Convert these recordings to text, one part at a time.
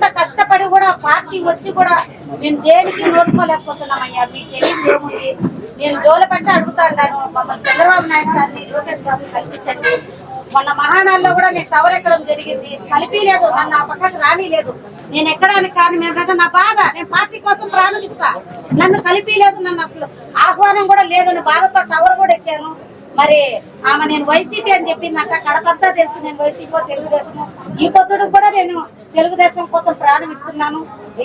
ఇంత కష్టపడి కూడా పార్టీ వచ్చి కూడా మేము దేనికి నోచుకోలేకపోతున్నామయ్యా మీకు తెలియదు ఏముంది? నేను జోలు పట్టి అడుగుతాను మమ్మల్ని చంద్రబాబు నాయుడు గారిని లోకేష్ బాబు కల్పించండి మొన్న మహానాడులో కూడా నేను షవర్ ఎక్కడం జరిగింది. కలిపిలేదు నన్ను ఆ పక్కకు రానిలేదు నేను ఎక్కడానికి కారణం ఏంటంటే నా బాధ నేను పార్టీ కోసం ప్రాణం ఇస్తా. నన్ను కలిపిలేదు నన్ను అసలు ఆహ్వానం కూడా లేదని బాధతో టవర్ కూడా ఎక్కాను. మరి ఆమె నేను వైసీపీ అని చెప్పిందంట కడపంతా తెలుసు నేను వైసీపీ తెలుగుదేశం ఈ పొద్దుడు కూడా నేను తెలుగుదేశం కోసం ప్రాణం ఇస్తున్నాను.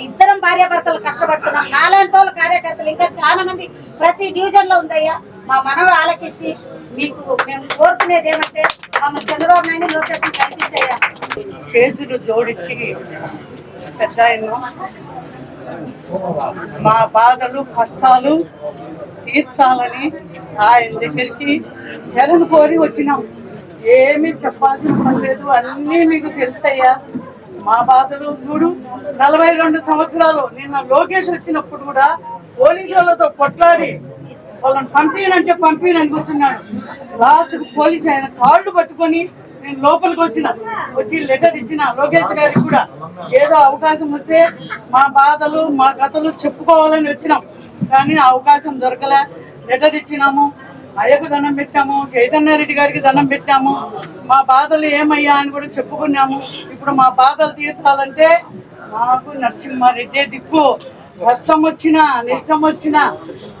ఇద్దరం భార్యాభర్తలు కష్టపడుతున్నాం. నాలాంటి వాళ్ళు కార్యకర్తలు ఇంకా చాలా మంది ప్రతి డివిజన్లో ఉందయ్యా. మా మనవ ఆలకించి మీకు మేము కోరుకునేది ఏమంటే మమ్మల్ని చంద్రబాబు నాయుడు లోకేషన్ కనిపించయ్యా చేతులు జోడించి పెద్ద మా బాధలు కష్టాలు తీర్చాలని ఆయన దగ్గరికి శరణ్ కోరి వచ్చినాం. ఏమీ చెప్పాల్సిన పని లేదు. అన్నీ మీకు తెలుసయ్యా. మా బాధలు చూడు నలభై రెండు సంవత్సరాలు నిన్న లోకేష్ వచ్చినప్పుడు కూడా పోలీసు వాళ్ళతో కొట్లాడి వాళ్ళని పంపినంటే పంపినని కూర్చున్నాడు. లాస్ట్ పోలీసు ఆయన కాళ్ళు పట్టుకొని నేను లోపలికి వచ్చిన వచ్చి లెటర్ ఇచ్చిన లోకేష్ గారికి కూడా. ఏదో అవకాశం వస్తే మా బాధలు మా కథలు చెప్పుకోవాలని వచ్చినాం. కానీ ఆ అవకాశం దొరకలే. లెటర్ ఇచ్చినాము. అయ్యకు దండం పెట్టాము చైతన్య రెడ్డి గారికి దండం పెట్టాము. మా బాధలు ఏమయ్యా అని కూడా చెప్పుకున్నాము. ఇప్పుడు మా బాధలు తీర్చాలంటే మాకు నరసింహారెడ్డి దిక్కు. కష్టం వచ్చినా నిష్టం వచ్చినా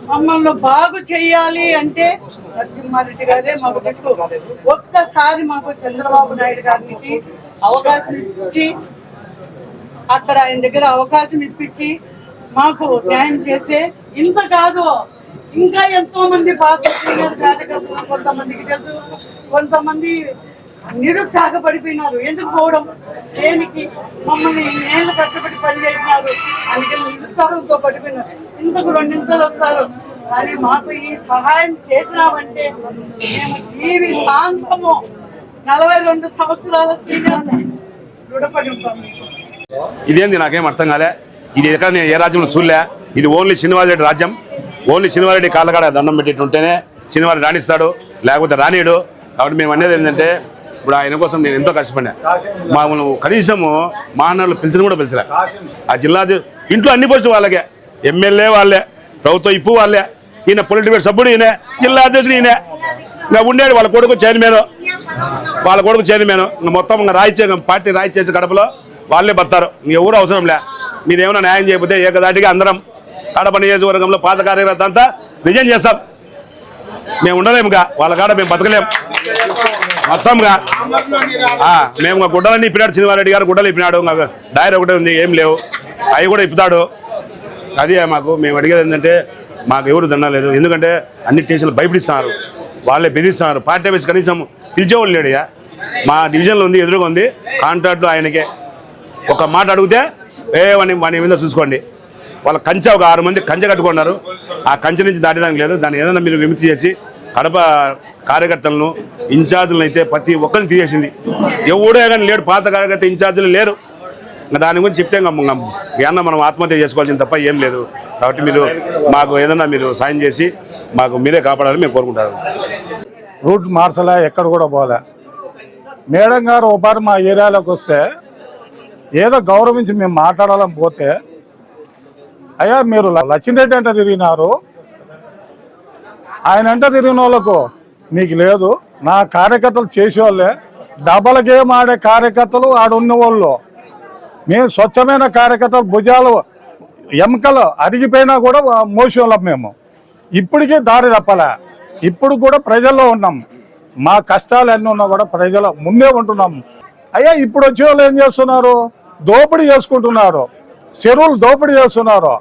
మమ్మల్ని బాగు చేయాలి అంటే నరసింహారెడ్డి గారే మాకు దిక్కు. ఒక్కసారి మాకు చంద్రబాబు నాయుడు గారికి అవకాశం ఇచ్చి అక్కడ ఆయన దగ్గర అవకాశం ఇప్పించి మాకు న్యాయం చేస్తే ఇంత కాదు. ఇంకా ఎంతో మంది పాత సీనియర్ కార్యకర్తలు కొంతమందికి తెలుసు కొంతమంది నిరుత్సాహపడిపోయినారు. ఎందుకు పోవడం? దేనికి? మమ్మల్ని నేను కష్టపడి పని చేసినారు. అందుకని నిరుత్సాహంతో పడిపోయినారు. ఇంతకు రెండింతలు వస్తారు. కానీ మాకు ఈ సహాయం చేసినామంటే మేము జీవితాంతము నలభై రెండు సంవత్సరాల సీనియర్ రుణపడి ఉంటాం. ఇదేంది నాకేం అర్థం కాలే? ఇది ఎక్కడ నేను ఏ రాజ్యంలో చూడలే? ఇది ఓన్లీ శనివారెడ్డి రాజ్యం. ఓన్లీ శనివారెడ్డి కాళ్ళకాడ దండం పెట్టేట్టు ఉంటేనే శనివారం రాణిస్తాడు లేకపోతే రానియడు కాబట్టి మేము అనేది ఏంటంటే ఇప్పుడు ఆయన కోసం నేను ఎంతో కష్టపడినా. మామూలు కనీసము మానవులు పిలిచిన కూడా పిలిచలే. ఆ జిల్లా ఇంట్లో అన్ని పోస్టులు వాళ్ళకే. ఎమ్మెల్యే వాళ్ళే ప్రభుత్వ ఇప్పు వాళ్ళే. ఈయన పొలిటికల్ సభ్యుడు ఈయన జిల్లా అధ్యక్షుడు ఈయన. ఇంకా ఉండేది వాళ్ళ కొడుకు చైర్మన్. వాళ్ళ కొడుకు చైర్మన్. ఇంకా మొత్తం ఇంకా రాయిచే పార్టీ రాయిచ్చేసి గడపలో వాళ్ళే పడతారు ఎవరు అవసరం లే. మీరు ఏమైనా న్యాయం చేయకపోతే ఏకదాటిగా అందరం కడప నియోజకవర్గంలో పాత కార్యకర్త అంతా నిజం చేస్తాం. మేము ఉండలేముగా వాళ్ళ కాడ మేము బతకలేము మొత్తంగా మేము ఇంకా గుడ్డలన్నీ ఇప్పినాడు చిన్నవారెడ్డి గారు గుడ్డలు ఇప్పినాడు డైరీ ఒకటే ఉంది ఏం లేవు. అవి కూడా ఇప్పుతాడు. అది మాకు మేము అడిగేది ఏంటంటే మాకు ఎవరు దండలేదు ఎందుకంటే అన్ని స్టేషన్లు భయపడిస్తున్నారు. వాళ్ళే బెదిరిస్తున్నారు. పార్టీ ఆఫీస్ కనీసం పిలిచేవాళ్ళు లేడయ్యా మా డివిజన్లో ఉంది ఎదురుగా ఉంది కాంట్రాక్ట్ ఆయనకే. ఒక మాట అడిగితే ఏ వాని వాని మీద చూసుకోండి. వాళ్ళ కంచె ఒక ఆరు మంది కంచె కట్టుకున్నారు. ఆ కంచె నుంచి దాటడానికి లేదు. దాన్ని ఏదైనా మీరు విముక్తి చేసి కడప కార్యకర్తలను ఇన్ఛార్జీలను అయితే ప్రతి ఒక్కరిని తీసేసింది. ఎవడే కానీ లేడు. పాత కార్యకర్త ఇన్ఛార్జీలు లేరు. ఇంకా దాని గురించి చెప్తే ఏమన్నా మనం ఆత్మహత్య చేసుకోవాల్సింది తప్ప ఏం లేదు. కాబట్టి మీరు మాకు ఏదన్నా మీరు సాయం చేసి మాకు మీరే కాపాడాలని మేము కోరుకుంటారు. రూట్ మార్చలే ఎక్కడ కూడా పోలే. మేడం గారు ఒకసారి మా ఏరియాలోకి వస్తే ఏదో గౌరవించి మేము మాట్లాడాలని పోతే అయ్యా మీరు లక్ష్మీ రెడ్డి అంటే తిరిగినారు. ఆయన అంటే తిరిగిన వాళ్ళకు మీకు లేదు. నా కార్యకర్తలు చేసేవాళ్ళే. డబల్ గేమ్ ఆడే కార్యకర్తలు ఆడున్న వాళ్ళు మేము స్వచ్ఛమైన కార్యకర్తలు భుజాలు ఎముకలు అరిగిపోయినా కూడా మోసేవాళ్ళం మేము. ఇప్పటికీ దారి తప్పలే. ఇప్పుడు కూడా ప్రజల్లో ఉన్నాం. మా కష్టాలు అన్నీ ఉన్నా కూడా ప్రజల ముందే ఉంటున్నాం. అయ్యా ఇప్పుడు వచ్చే వాళ్ళు ఏం చేస్తున్నారు? దోపిడీ చేసుకుంటున్నారు. చెరువులు దోపిడీ చేస్తున్నారు.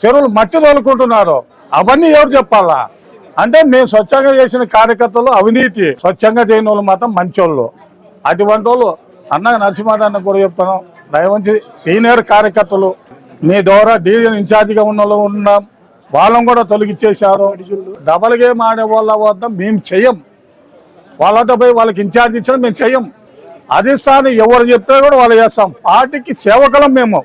చెరువులు మట్టి తోలుకుంటున్నారు అవన్నీ ఎవరు చెప్పాలా? అంటే మేము స్వచ్ఛంగా చేసిన కార్యకర్తలు అవినీతి స్వచ్ఛంగా చేయని వాళ్ళు మాత్రం మంచోళ్ళు. అటువంటి వాళ్ళు అన్న నరసింహారాయణ కూడా చెప్తాను దయవంచి సీనియర్ కార్యకర్తలు మీ ద్వారా డీజిల్ ఇన్ఛార్జిగా ఉన్న వాళ్ళు ఉన్నాం. వాళ్ళని కూడా తొలగిచ్చేశారు. డబల్ గేమ్ ఆడే వాళ్ళ వద్ద మేము చెయ్యం వాళ్ళతో పోయి వాళ్ళకి ఇన్ఛార్జ్ ఇచ్చిన మేము చెయ్యం అధిష్టాన్ని ఎవరు చెప్తే కూడా వాళ్ళు చేస్తాం. పార్టీకి సేవకులం మేము.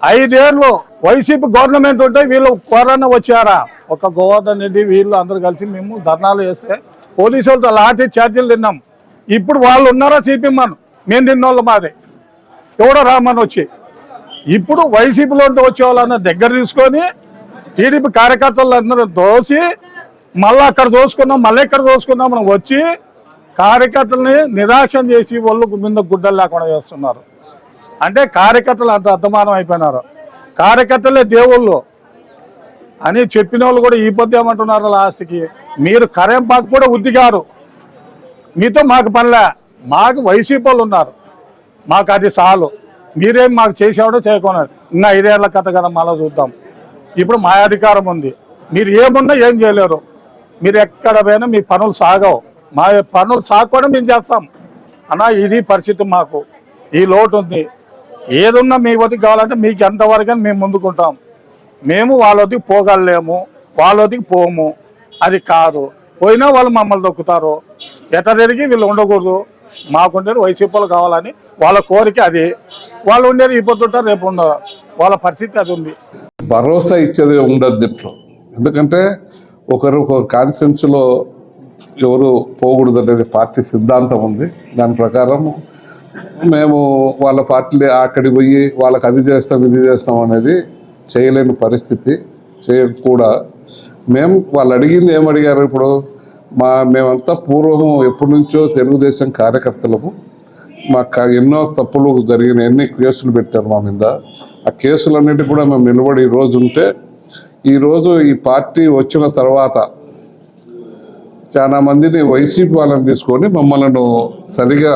ఐదేళ్ళు వైసీపీ గవర్నమెంట్ ఉంటే వీళ్ళు కరోనా వచ్చారా? ఒక గోవర్ధన్ రెడ్డి వీళ్ళు అందరు కలిసి మేము ధర్నాలు చేస్తే పోలీసు వాళ్ళతో లాఠీ ఛార్జీలు తిన్నాం. ఇప్పుడు వాళ్ళు ఉన్నారా సిపిఎం మేము తిన్నోళ్ళు మాదే. ఎవడో రామని వచ్చి. ఇప్పుడు వైసీపీలో ఉంటే వచ్చే వాళ్ళన్న దగ్గర తీసుకొని టీడీపీ కార్యకర్తలందరూ దోసి మళ్ళీ అక్కడ చూసుకున్నాం మళ్ళీ ఇక్కడ చూసుకున్నాం మనం వచ్చి కార్యకర్తలని నిరాశం చేసి ఒళ్ళు మీద గుడ్డలు లేకుండా చేస్తున్నారు. అంటే కార్యకర్తలు అంత అర్థమానం అయిపోయినారు. కార్యకర్తలే దేవుళ్ళు అని చెప్పిన వాళ్ళు కూడా ఈ పొద్దు ఏమంటున్నారు లాస్ట్కి? మీరు కరెంపాకు కూడా ఉద్దిగారు. మీతో మాకు పనిలే. మాకు వైసీపీ వాళ్ళు ఉన్నారు. మాకు అది చాలు. మీరేం మాకు చేసేవాడో చేయకున్నారు ఇంకా ఐదేళ్ళ కథ కదా మళ్ళీ చూద్దాం. ఇప్పుడు మా అధికారం ఉంది. మీరు ఏమున్నా ఏం చేయలేరు. మీరు ఎక్కడ పోయినా మీ పనులు సాగవు. మా పనులు సాగకుండా మేము చేస్తాం. అన్న ఇది పరిస్థితి మాకు. ఈ లోటు ఉంది. ఏదున్నా మీ వదికి కావాలంటే మీకు ఎంతవరకు అని మేము ముందుకుంటాం. మేము వాళ్ళ వద్దకు పోగలేము వాళ్ళ వదికి పోము. అది కాదు. పోయినా వాళ్ళు మమ్మల్ని దొక్కుతారు. ఎట తిరిగి వీళ్ళు ఉండకూడదు. మాకుండేది వైసీపీలు కావాలని వాళ్ళ కోరిక అది. వాళ్ళు ఉండేది ఇబ్బందుంటారు రేపు ఉండరు వాళ్ళ పరిస్థితి అది ఉంది. భరోసా ఇచ్చేది ఉండదు దీంట్లో. ఎందుకంటే ఒకరు ఒక కాన్సెన్స్లో ఎవరు పోకూడదు అనేది పార్టీ సిద్ధాంతం ఉంది. దాని ప్రకారం మేము వాళ్ళ పార్టీ అక్కడికి పోయి వాళ్ళకి అది చేస్తాం ఇది చేస్తాం అనేది చేయలేని పరిస్థితి చేయకూడా మేము వాళ్ళు అడిగింది ఏం అడిగారు ఇప్పుడు? మా మేమంతా పూర్వము ఎప్పటి నుంచో తెలుగుదేశం కార్యకర్తలము. మాకు ఎన్నో తప్పులు జరిగిన ఎన్ని కేసులు పెట్టారు మా మీద. ఆ కేసులన్నిటి కూడా మేము నిలబడి ఈరోజు రోజు ఉంటే ఈరోజు ఈ పార్టీ వచ్చిన తర్వాత చాలా మందిని వైసీపీ వాళ్ళని తీసుకొని మమ్మల్ని సరిగా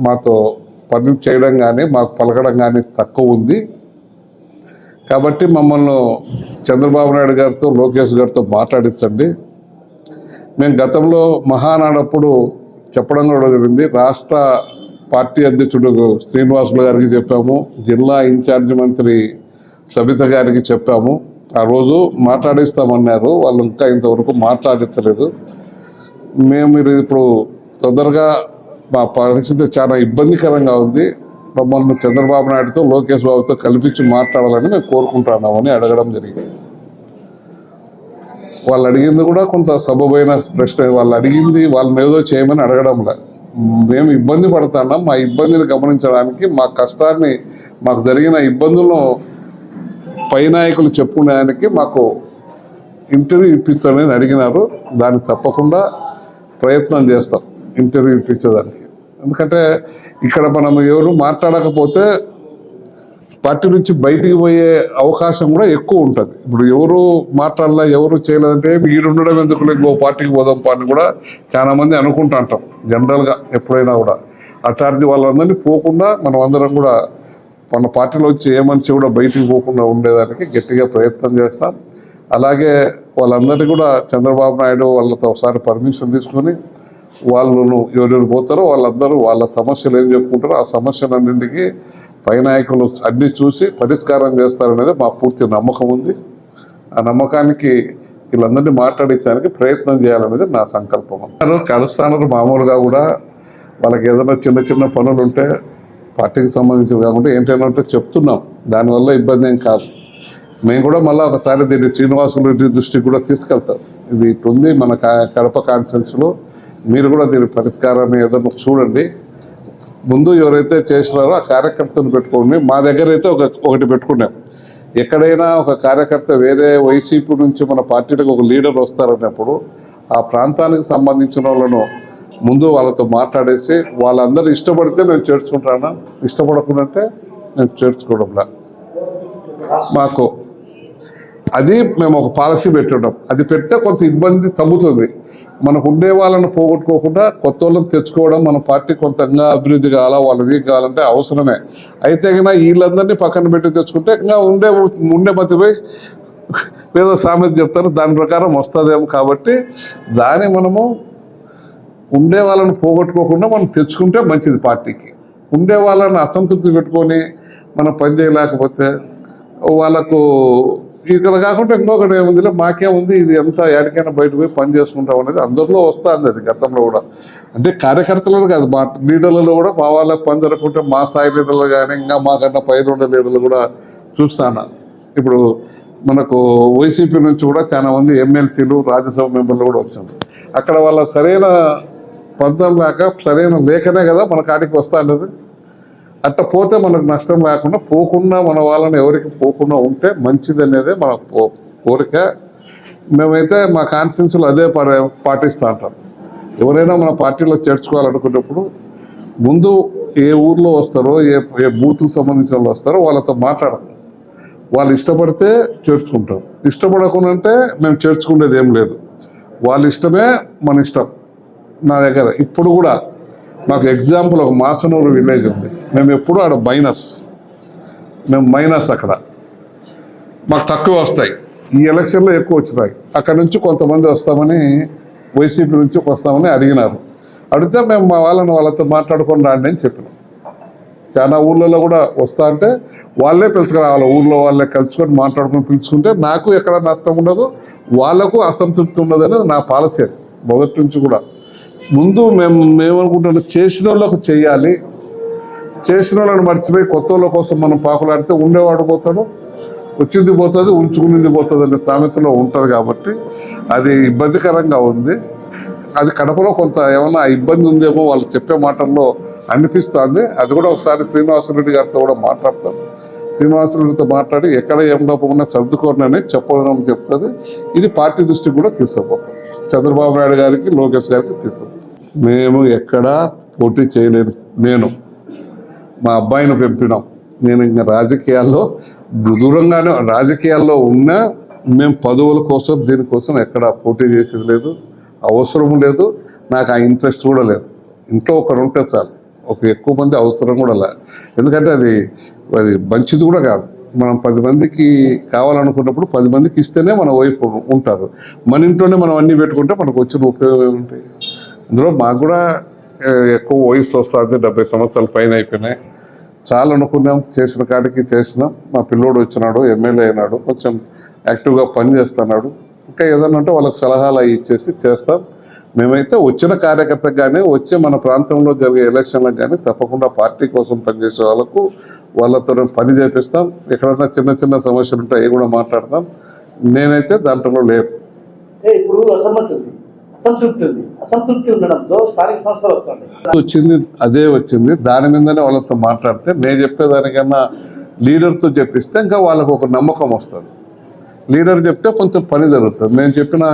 మాతో పని చేయడం కానీ మాకు పలకడం కానీ తక్కువ ఉంది. కాబట్టి మమ్మల్ని చంద్రబాబు నాయుడు గారితో లోకేష్ గారితో మాట్లాడించండి. మేము గతంలో మహానాడప్పుడు చెప్పడం కూడా జరిగింది. రాష్ట్ర పార్టీ అధ్యక్షుడు శ్రీనివాసులు గారికి చెప్పాము. జిల్లా ఇన్ఛార్జి మంత్రి సబిత గారికి చెప్పాము. ఆ రోజు మాట్లాడిస్తామన్నారు. వాళ్ళు ఇంకా ఇంతవరకు మాట్లాడించలేదు. మేము మీరు ఇప్పుడు తొందరగా మా పరిస్థితి చాలా ఇబ్బందికరంగా ఉంది. మమ్మల్ని చంద్రబాబు నాయుడుతో లోకేష్ బాబుతో కల్పించి మాట్లాడాలని మేము కోరుకుంటున్నామని అడగడం జరిగింది. వాళ్ళు అడిగింది కూడా కొంత సబబైన ప్రశ్న. వాళ్ళు అడిగింది వాళ్ళని ఏదో చేయమని అడగడంలా మేము ఇబ్బంది పడుతున్నాం. మా ఇబ్బందిని గమనించడానికి మా కష్టాన్ని మాకు జరిగిన ఇబ్బందులను పై నాయకులు చెప్పుకునేదానికి మాకు ఇంటర్వ్యూ ఇప్పించండి అడిగినారు. దాన్ని తప్పకుండా ప్రయత్నం చేస్తాం. ఇంటర్వ్యూ ఇప్పించేదానికి ఎందుకంటే ఇక్కడ మనం ఎవరు మాట్లాడకపోతే పార్టీ నుంచి బయటికి పోయే అవకాశం కూడా ఎక్కువ ఉంటుంది. ఇప్పుడు ఎవరు మాట్లాడలే ఎవరు చేయలేదంటే వీడు ఉండడం ఎందుకు ఇంకో పార్టీకి పోదాం పార్టీ కూడా చాలా మంది అనుకుంటా అంటాం జనరల్గా ఎప్పుడైనా కూడా. అట్లాంటి వాళ్ళందరినీ పోకుండా మనం అందరం కూడా మన పార్టీలో వచ్చి ఏ మనిషి కూడా బయటికి పోకుండా ఉండేదానికి గట్టిగా ప్రయత్నం చేస్తాం. అలాగే వాళ్ళందరినీ కూడా చంద్రబాబు నాయుడు వాళ్ళతో ఒకసారి పర్మిషన్ తీసుకొని వాళ్ళు ఎవరెవరు పోతారో వాళ్ళందరూ వాళ్ళ సమస్యలు ఏం చెప్పుకుంటారో ఆ సమస్యలన్నింటికి పై నాయకులు అన్ని చూసి పరిష్కారం చేస్తారనేది మా పూర్తి నమ్మకం ఉంది. ఆ నమ్మకానికి వీళ్ళందరినీ మాట్లాడించడానికి ప్రయత్నం చేయాలనేది నా సంకల్పం. అందరూ కలుస్తాను మామూలుగా కూడా. వాళ్ళకి ఏదైనా చిన్న చిన్న పనులు ఉంటే పార్టీకి సంబంధించినవి కాకుండా ఏంటైనా ఉంటే చెప్తున్నాం. దానివల్ల ఇబ్బంది ఏం కాదు. మేము కూడా మళ్ళీ ఒకసారి దీన్ని శ్రీనివాసులు రెడ్డి దృష్టికి కూడా తీసుకెళ్తాం. ఇది ఇటుంది మన కా- కడప కాన్ఫరెన్స్లో మీరు కూడా దీని పరిష్కారాన్ని ఏదైనా చూడండి. ముందు ఎవరైతే చేసినారో ఆ కార్యకర్తను పెట్టుకోండి. మా దగ్గర అయితే ఒక ఒకటి పెట్టుకున్నాం. ఎక్కడైనా ఒక కార్యకర్త వేరే వైసీపీ నుంచి మన పార్టీలకు ఒక లీడర్ వస్తారన్నప్పుడు ఆ ప్రాంతానికి సంబంధించిన వాళ్ళను ముందు వాళ్ళతో మాట్లాడేసి వాళ్ళందరూ ఇష్టపడితే నేను చేర్చుకుంటాను? ఇష్టపడకుండా అంటే నేను చేర్చుకోవడంలా. మాకు అది మేము ఒక పాలసీ పెట్టున్నాం. అది పెట్టే కొంత ఇబ్బంది తగ్గుతుంది. మనకు ఉండే వాళ్ళని పోగొట్టుకోకుండా కొత్త వాళ్ళని తెచ్చుకోవడం మన పార్టీ కొంతగా అభివృద్ధి కావాలా వీక్ కావాలంటే అవసరమే. అయితే కన్నా వీళ్ళందరినీ పక్కన పెట్టి తెచ్చుకుంటే ఇంకా ఉండే ఉండే మతిపోయి ఏదో సామెత చెప్తారు దాని ప్రకారం వస్తుందేమో కాబట్టి దాన్ని మనము ఉండే వాళ్ళని పోగొట్టుకోకుండా మనం తెచ్చుకుంటే మంచిది పార్టీకి. ఉండే వాళ్ళని అసంతృప్తి పెట్టుకొని మనం పని చేయలేకపోతే వాళ్ళకు ఇక్కడ కాకుండా ఇంకొకటి ఏముందిలే మాకేముంది ఇది ఎంత ఎక్కడికైనా బయట పోయి పని చేసుకుంటాం అనేది అందరిలో వస్తుంది అది గతంలో కూడా. అంటే కార్యకర్తలను కాదు మా లీడర్లలో కూడా మా వాళ్ళకి పని జరగకుంటే మా స్థాయి లీడర్లు కానీ ఇంకా మాకన్నా పైన ఉండే లీడర్లు కూడా చూస్తాను? ఇప్పుడు మనకు వైసీపీ నుంచి కూడా చాలా మంది ఎమ్మెల్సీలు రాజ్యసభ మెంబర్లు కూడా వచ్చారు. అక్కడ వాళ్ళ సరైన పంతం లేక సరైన లేఖనే కదా మన కాడికి వస్తా అట్ట పోతే మనకు నష్టం లేకుండా పోకుండా మన వాళ్ళని ఎవరికి పోకుండా ఉంటే మంచిది అనేది మన కోరిక. మేమైతే మా కాన్స్టిట్యూన్సీలో అదే పాటిస్తూ ఉంటాం ఎవరైనా మన పార్టీలో చేర్చుకోవాలనుకున్నప్పుడు ముందు ఏ ఊర్లో వస్తారో ఏ ఏ బూత్కు సంబంధించిన వాళ్ళు వస్తారో వాళ్ళతో మాట్లాడతాం. వాళ్ళు ఇష్టపడితే చేర్చుకుంటాం. ఇష్టపడకుండా అంటే మేము చేర్చుకునేది ఏం లేదు. వాళ్ళ ఇష్టమే మన ఇష్టం. నా దగ్గర. ఇప్పుడు కూడా మాకు ఎగ్జాంపుల్ ఒక మాచనూరు విలేజ్ ఉంది. మేము ఎప్పుడు ఆడ మైనస్ మేము మైనస్ అక్కడ. మాకు తక్కువ వస్తాయి. ఈ ఎలక్షన్లో ఎక్కువ వచ్చినాయి. అక్కడ నుంచి కొంతమంది వస్తామని వైసీపీ నుంచి వస్తామని అడిగినారు. అడిగితే మేము మా వాళ్ళని వాళ్ళతో మాట్లాడుకుని రాండి అని చెప్పినాం. చాలా ఊళ్ళలో కూడా వస్తా అంటే వాళ్ళే పిలుచుకురావాలి ఊళ్ళో వాళ్ళే కలుసుకొని మాట్లాడుకొని పిలుచుకుంటే నాకు ఎక్కడ నష్టం ఉండదు. వాళ్ళకు అసంతృప్తి ఉండదు అనేది నా పాలసీ మొదటి నుంచి కూడా. ముందు మేము మేమనుకుంటున్నాం చేసిన వాళ్ళకు చేయాలి. చేసిన వాళ్ళని మర్చిపోయి కొత్త వాళ్ళ కోసం మనం పాకులాడితే ఉండేవాడు పోతాడు వచ్చింది పోతుంది ఉంచుకునేది పోతుంది అనే సామెతలో ఉంటుంది కాబట్టి అది ఇబ్బందికరంగా ఉంది. అది కడపలో కొంత ఏమైనా ఇబ్బంది ఉందేమో వాళ్ళు చెప్పే మాటల్లో అనిపిస్తుంది. అది కూడా ఒకసారి శ్రీనివాసరెడ్డి గారితో కూడా మాట్లాడతాను శ్రీనివాసులతో మాట్లాడి ఎక్కడ ఏం లోపం ఉన్నా సర్దుకోండి చెప్పడం చెప్తుంది. ఇది పార్టీ దృష్టికి కూడా తీసుకుపోతాం చంద్రబాబు నాయుడు గారికి లోకేష్ గారికి తీసుకుపోతాం మేము ఎక్కడా పోటీ చేయలేదు. నేను మా అబ్బాయిని పెంపినాం. నేను ఇంకా రాజకీయాల్లో దూరంగానే రాజకీయాల్లో ఉన్నా మేము పదవుల కోసం దీనికోసం ఎక్కడ పోటీ చేసేది లేదు. అవసరం లేదు. నాకు ఆ ఇంట్రెస్ట్ కూడా లేదు. ఇంట్లో ఒకరు ఉంటే చాలు. ఒక ఎక్కువ మంది అవసరం కూడా లేదు ఎందుకంటే అది అది మంచిది కూడా కాదు. మనం పది మందికి కావాలనుకున్నప్పుడు పది మందికి ఇస్తేనే మన వైపు ఉంటారు. మన ఇంట్లోనే మనం అన్నీ పెట్టుకుంటే మనకు వచ్చిన ఉపయోగం ఏమిటి ఇందులో మాకు కూడా ఎక్కువ వయసు వస్తుంది డెబ్బై సంవత్సరాల పైన అయిపోయినాయి. చాలా అనుకున్నాం చేసిన కాడికి చేసినాం. మా పిల్లోడు వచ్చినాడు ఎమ్మెల్యే అయినాడు కొంచెం యాక్టివ్గా పని చేస్తున్నాడు ఇంకా ఏదన్నా అంటే వాళ్ళకి సలహాలు అవి ఇచ్చేసి చేస్తాం. మేమైతే వచ్చిన కార్యకర్తకు కానీ వచ్చే మన ప్రాంతంలో జరిగే ఎలక్షన్లకు కానీ తప్పకుండా పార్టీ కోసం పనిచేసే వాళ్ళకు వాళ్ళతో పని చేపిస్తాం. ఎక్కడన్నా చిన్న చిన్న సమస్యలు ఉంటే అవి కూడా మాట్లాడతాం. నేనైతే దాంట్లో లేను. ఏ ఇప్పుడు అసమ్మతి ఉంది. అసంతృప్తి ఉంది. అసంతృప్తి ఉండడంతో స్థానిక సంస్థలు వస్తుంది వచ్చింది అదే వచ్చింది. దాని మీదనే వాళ్ళతో మాట్లాడితే నేను చెప్పేదానికన్నా లీడర్తో చెప్పిస్తే ఇంకా వాళ్ళకు ఒక నమ్మకం వస్తుంది. లీడర్ చెప్తే కొంచెం పని జరుగుతుంది. నేను చెప్పిన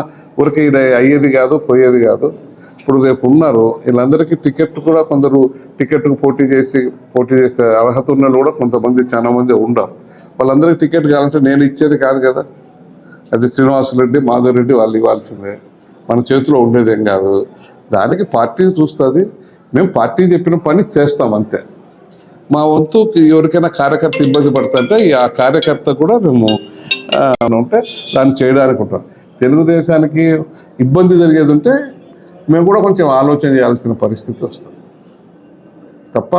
ఊరికి ఈడ అయ్యేది కాదు పోయేది కాదు. ఇప్పుడు రేపు ఉన్నారు వీళ్ళందరికీ టికెట్ కూడా కొందరు టికెట్కు పోటీ చేసి పోటీ చేసే అర్హత ఉన్న కూడా కొంతమంది చాలా మంది ఉండరు వాళ్ళందరికీ టికెట్ కావాలంటే నేను ఇచ్చేది కాదు కదా. అది శ్రీనివాసరెడ్డి మాధవరెడ్డి వాళ్ళు ఇవ్వాల్సిందే. మన చేతిలో ఉండేదేం కాదు. దానికి పార్టీ చూస్తుంది. మేము పార్టీ చెప్పిన పని చేస్తాం అంతే. మా వంతు ఎవరికైనా కార్యకర్త ఇబ్బంది పడుతుంటే ఆ కార్యకర్త కూడా మేము ఉంటే దాన్ని చేయడానికి ఉంటాం తెలుగుదేశానికి ఇబ్బంది జరిగేది ఉంటే మేము కూడా కొంచెం ఆలోచన చేయాల్సిన పరిస్థితి వస్తుంది. తప్ప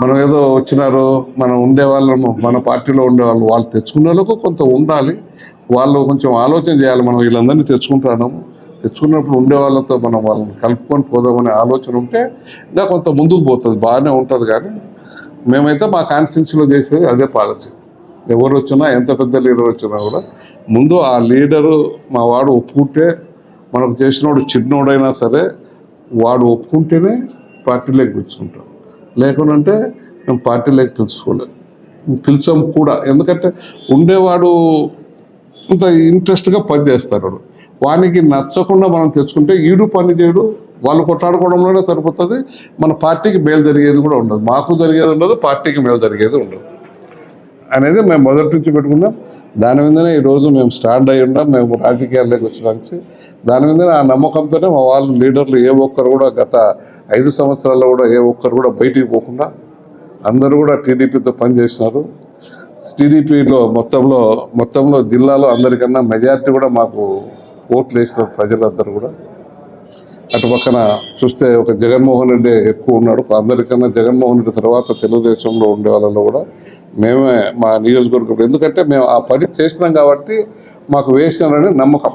మనం ఏదో వచ్చినారు మనం ఉండే వాళ్ళము మన పార్టీలో ఉండేవాళ్ళు వాళ్ళు తెచ్చుకునే వాళ్ళకు కొంత ఉండాలి. వాళ్ళు కొంచెం ఆలోచన చేయాలి మనం వీళ్ళందరినీ తెచ్చుకుంటున్నాము తెచ్చుకున్నప్పుడు ఉండే వాళ్ళతో మనం వాళ్ళని కలుపుకొని పోదామనే ఆలోచన ఉంటే ఇంకా కొంత ముందుకు పోతుంది బాగానే ఉంటుంది కానీ మేమైతే మా కాన్స్టిట్యూన్సీలో చేసేది అదే పాలసీ ఎవరు వచ్చినా ఎంత పెద్ద లీడర్ వచ్చినా కూడా ముందు ఆ లీడరు మా వాడు ఒప్పుకుంటే మనకు చేసినోడు చిన్నోడైనా సరే వాడు ఒప్పుకుంటేనే పార్టీలోకి పిలుచుకుంటాం. లేకుంటే మేము పార్టీలోకి పిలుచుకోలేదు పిలిచాం కూడా. ఎందుకంటే ఉండేవాడు ఇంత ఇంట్రెస్ట్గా పని చేస్తాడు వానికి నచ్చకుండా మనం తెచ్చుకుంటే ఈడు పని చేయడు వాళ్ళు కొట్లాడుకోవడంలోనే సరిపోతుంది. మన పార్టీకి మేలు జరిగేది కూడా ఉండదు. మాకు జరిగేది ఉండదు పార్టీకి మేలు జరిగేది ఉండదు. అనేది మేము మొదటి నుంచి పెట్టుకున్నాం. దాని మీదనే ఈరోజు మేము స్టాండ్ అయి ఉన్నాం. మేము రాజకీయాల్లోకి వచ్చినాంచి దాని మీదనే ఆ నమ్మకంతోనే మా వాళ్ళు లీడర్లు ఏ ఒక్కరు కూడా గత ఐదు సంవత్సరాల్లో కూడా ఏ ఒక్కరు కూడా బయటికి పోకుండా అందరూ కూడా టీడీపీతో పనిచేసినారు. టీడీపీలో మొత్తంలో మొత్తంలో జిల్లాలో అందరికన్నా మెజారిటీ కూడా మాకు ఓట్లు వేసినారు ప్రజలందరూ కూడా. అటు పక్కన చూస్తే ఒక జగన్మోహన్ రెడ్డి ఎక్కువ ఉన్నాడు. అందరికన్నా జగన్మోహన్ రెడ్డి తర్వాత తెలుగుదేశంలో ఉండే వాళ్ళలో కూడా మేమే మా నియోజకవర్గం ఎందుకంటే మేము ఆ పని చేసినాం కాబట్టి మాకు వేసినారని నమ్మకం.